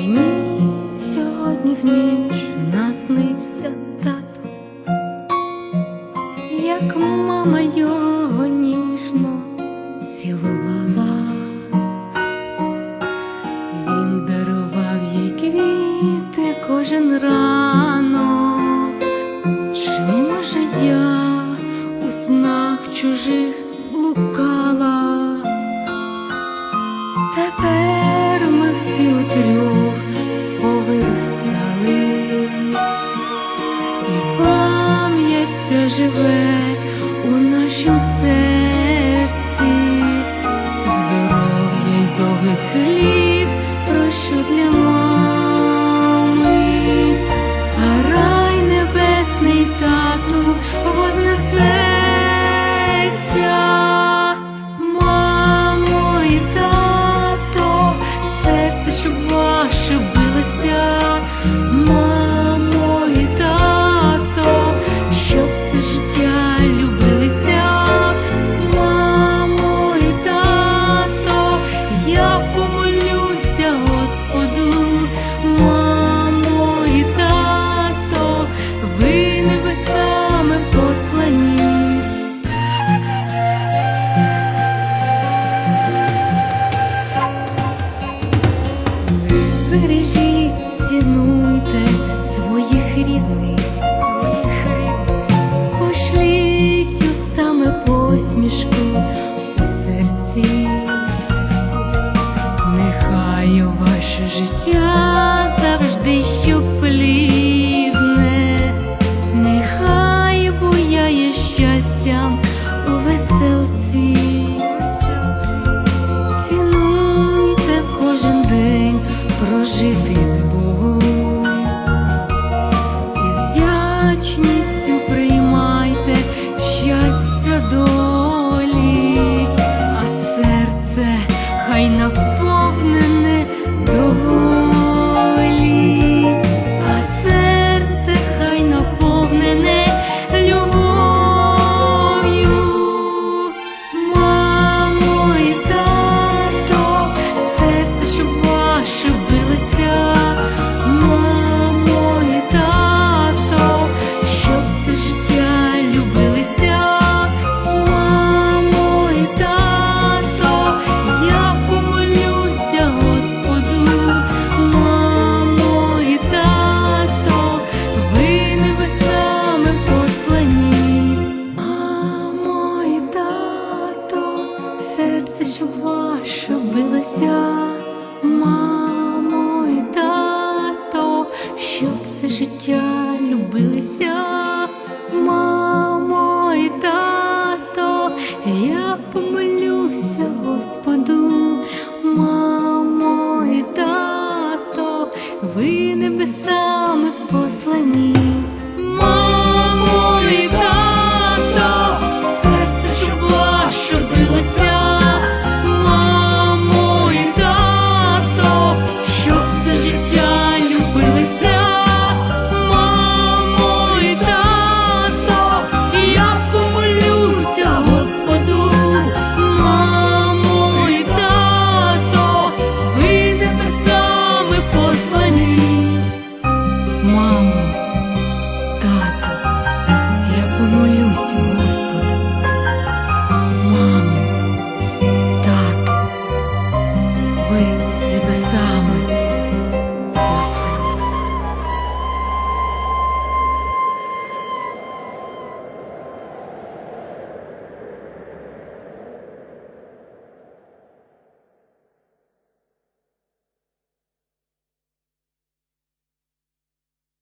Мені сьогодні в ніч наснився тато, як мама його ніжно цілувала, він дарував їй квіти кожен ранок, чи може я у снах чужих блукав? away. знаю ваше життя завжди що плідне, нехай буяє щастям у веселці, цінуйте кожен день прожити з Богом. життя любилися, мамо і тато, я помилася.